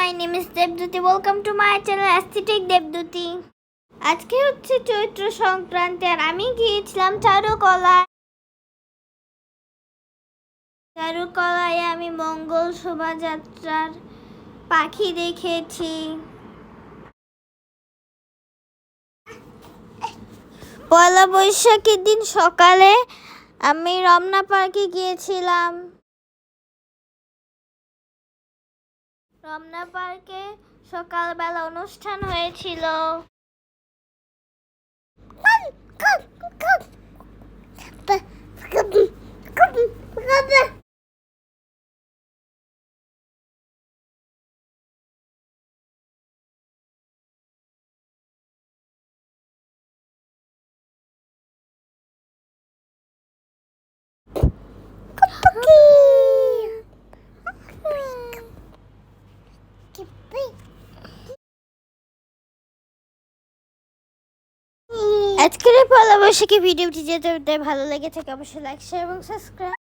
My name is Debduti welcome to my channel aesthetic Debduti আজকে হচ্ছে চৈত্র সংক্রান্তি আর আমি গিয়েছিলাম চারুকলায়। চারুকলায় আমি মঙ্গল শোভাযাত্রার পাখি দেখেছি। পয়লা বৈশাখের দিন সকালে আমি রমনা পার্কে গিয়েছিলাম। রমনা পার্কে সকালবেলা অনুষ্ঠান হয়েছিল। আজকের পয়লা বৈশাখী ভিডিওটি যেতে ভালো লেগে থাকে অবশ্যই লাইক শেয়ার এবং সাবস্ক্রাইব